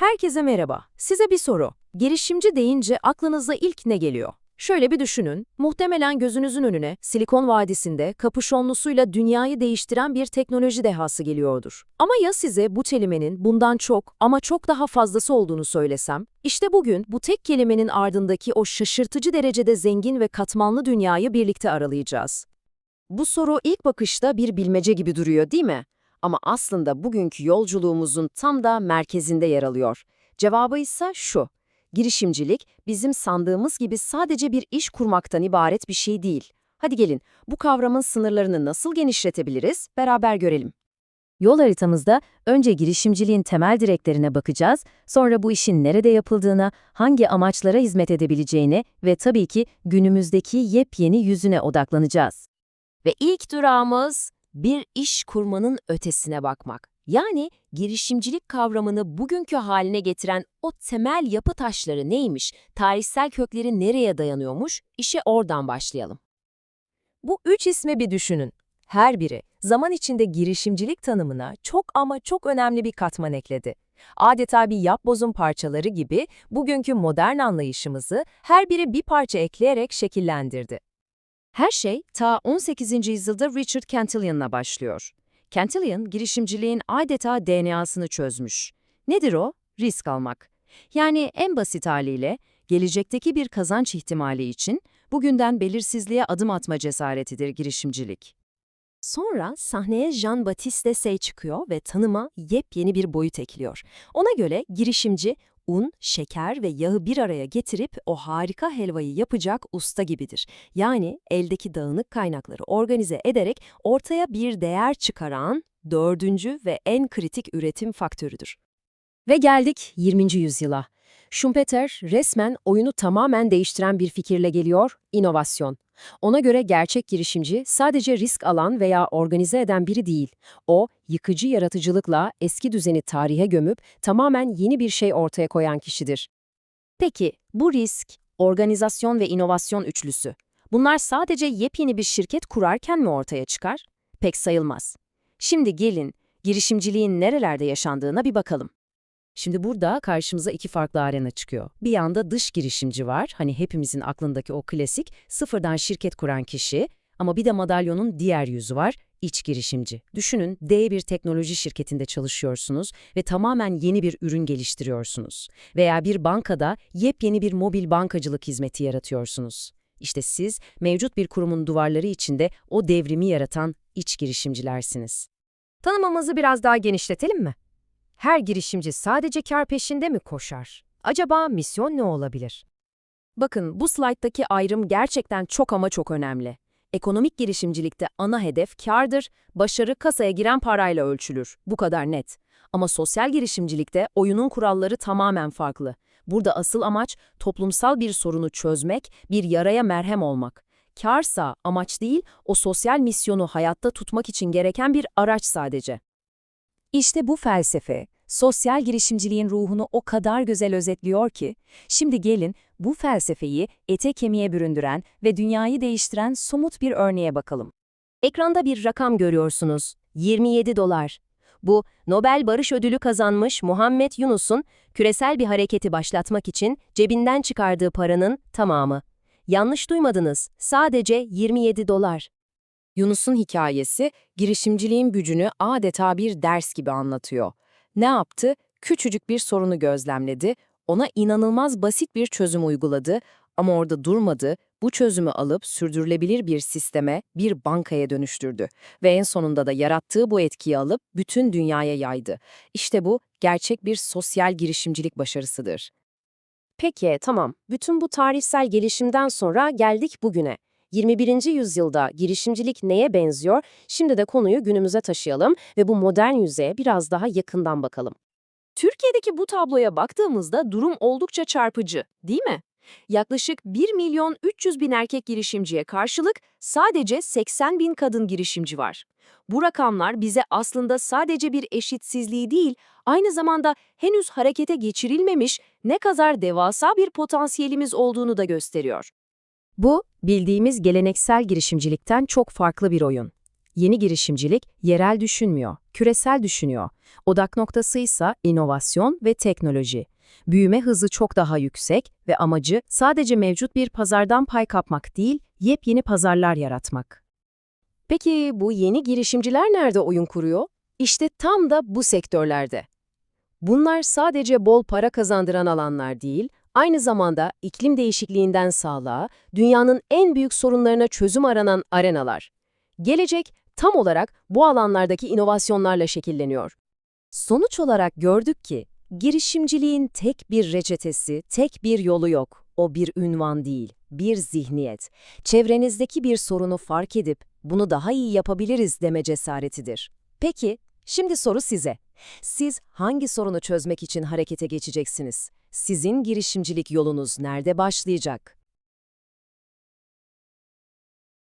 Herkese merhaba. Size bir soru. Girişimci deyince aklınıza ilk ne geliyor? Şöyle bir düşünün. Muhtemelen gözünüzün önüne Silikon Vadisi'nde kapüşonlusuyla dünyayı değiştiren bir teknoloji dehası geliyordur. Ama ya size bu kelimenin bundan çok ama çok daha fazlası olduğunu söylesem? İşte bugün bu tek kelimenin ardındaki o şaşırtıcı derecede zengin ve katmanlı dünyayı birlikte aralayacağız. Bu soru ilk bakışta bir bilmece gibi duruyor değil mi? Ama aslında bugünkü yolculuğumuzun tam da merkezinde yer alıyor. Cevabı ise şu. Girişimcilik bizim sandığımız gibi sadece bir iş kurmaktan ibaret bir şey değil. Hadi gelin bu kavramın sınırlarını nasıl genişletebiliriz beraber görelim. Yol haritamızda önce girişimciliğin temel direklerine bakacağız, sonra bu işin nerede yapıldığına, hangi amaçlara hizmet edebileceğine ve tabii ki günümüzdeki yepyeni yüzüne odaklanacağız. Ve ilk durağımız bir iş kurmanın ötesine bakmak. Yani girişimcilik kavramını bugünkü haline getiren o temel yapı taşları neymiş, tarihsel kökleri nereye dayanıyormuş, işe oradan başlayalım. Bu üç ismi bir düşünün. Her biri zaman içinde girişimcilik tanımına çok ama çok önemli bir katman ekledi. Adeta bir yapbozun parçaları gibi bugünkü modern anlayışımızı her biri bir parça ekleyerek şekillendirdi. Her şey ta 18. yüzyılda Richard Cantillion'la başlıyor. Cantillon, girişimciliğin adeta DNA'sını çözmüş. Nedir o? Risk almak. Yani en basit haliyle, gelecekteki bir kazanç ihtimali için bugünden belirsizliğe adım atma cesaretidir girişimcilik. Sonra sahneye Jean-Baptiste Say çıkıyor ve tanıma yepyeni bir boyut ekliyor. Ona göre girişimci, un, şeker ve yağı bir araya getirip o harika helvayı yapacak usta gibidir. Yani eldeki dağınık kaynakları organize ederek ortaya bir değer çıkaran dördüncü ve en kritik üretim faktörüdür. Ve geldik 20. yüzyıla. Schumpeter resmen oyunu tamamen değiştiren bir fikirle geliyor, inovasyon. Ona göre gerçek girişimci sadece risk alan veya organize eden biri değil. O, yıkıcı yaratıcılıkla eski düzeni tarihe gömüp tamamen yeni bir şey ortaya koyan kişidir. Peki, bu risk, organizasyon ve inovasyon üçlüsü. Bunlar sadece yepyeni bir şirket kurarken mi ortaya çıkar? Pek sayılmaz. Şimdi gelin, girişimciliğin nerelerde yaşandığına bir bakalım. Şimdi burada karşımıza iki farklı arena çıkıyor. Bir yanda dış girişimci var, hani hepimizin aklındaki o klasik, sıfırdan şirket kuran kişi. Ama bir de madalyonun diğer yüzü var, iç girişimci. Düşünün, D bir teknoloji şirketinde çalışıyorsunuz ve tamamen yeni bir ürün geliştiriyorsunuz. Veya bir bankada yepyeni bir mobil bankacılık hizmeti yaratıyorsunuz. İşte siz, mevcut bir kurumun duvarları içinde o devrimi yaratan iç girişimcilersiniz. Tanımamızı biraz daha genişletelim mi? Her girişimci sadece kar peşinde mi koşar? Acaba misyon ne olabilir? Bakın bu slayttaki ayrım gerçekten çok ama çok önemli. Ekonomik girişimcilikte ana hedef kardır, başarı kasaya giren parayla ölçülür. Bu kadar net. Ama sosyal girişimcilikte oyunun kuralları tamamen farklı. Burada asıl amaç toplumsal bir sorunu çözmek, bir yaraya merhem olmak. Karsa amaç değil, o sosyal misyonu hayatta tutmak için gereken bir araç sadece. İşte bu felsefe, sosyal girişimciliğin ruhunu o kadar güzel özetliyor ki, şimdi gelin bu felsefeyi ete kemiğe büründüren ve dünyayı değiştiren somut bir örneğe bakalım. Ekranda bir rakam görüyorsunuz, 27 dolar. Bu, Nobel Barış Ödülü kazanmış Muhammed Yunus'un küresel bir hareketi başlatmak için cebinden çıkardığı paranın tamamı. Yanlış duymadınız, sadece 27 dolar. Yunus'un hikayesi, girişimciliğin gücünü adeta bir ders gibi anlatıyor. Ne yaptı? Küçücük bir sorunu gözlemledi, ona inanılmaz basit bir çözüm uyguladı ama orada durmadı, bu çözümü alıp sürdürülebilir bir sisteme, bir bankaya dönüştürdü ve en sonunda da yarattığı bu etkiyi alıp bütün dünyaya yaydı. İşte bu gerçek bir sosyal girişimcilik başarısıdır. Peki, tamam. Bütün bu tarihsel gelişimden sonra geldik bugüne. 21. yüzyılda girişimcilik neye benziyor? Şimdi de konuyu günümüze taşıyalım ve bu modern yüzeye biraz daha yakından bakalım. Türkiye'deki bu tabloya baktığımızda durum oldukça çarpıcı, değil mi? Yaklaşık 1 milyon 300 bin erkek girişimciye karşılık sadece 80 bin kadın girişimci var. Bu rakamlar bize aslında sadece bir eşitsizliği değil, aynı zamanda henüz harekete geçirilmemiş ne kadar devasa bir potansiyelimiz olduğunu da gösteriyor. Bu, bildiğimiz geleneksel girişimcilikten çok farklı bir oyun. Yeni girişimcilik yerel düşünmüyor, küresel düşünüyor. Odak noktası ise inovasyon ve teknoloji. Büyüme hızı çok daha yüksek ve amacı sadece mevcut bir pazardan pay kapmak değil, yepyeni pazarlar yaratmak. Peki bu yeni girişimciler nerede oyun kuruyor? İşte tam da bu sektörlerde. Bunlar sadece bol para kazandıran alanlar değil, aynı zamanda iklim değişikliğinden sağlığa, dünyanın en büyük sorunlarına çözüm aranan arenalar. Gelecek tam olarak bu alanlardaki inovasyonlarla şekilleniyor. Sonuç olarak gördük ki, girişimciliğin tek bir reçetesi, tek bir yolu yok. O bir ünvan değil, bir zihniyet. Çevrenizdeki bir sorunu fark edip bunu daha iyi yapabiliriz deme cesaretidir. Peki, şimdi soru size. Siz hangi sorunu çözmek için harekete geçeceksiniz? Sizin girişimcilik yolunuz nerede başlayacak?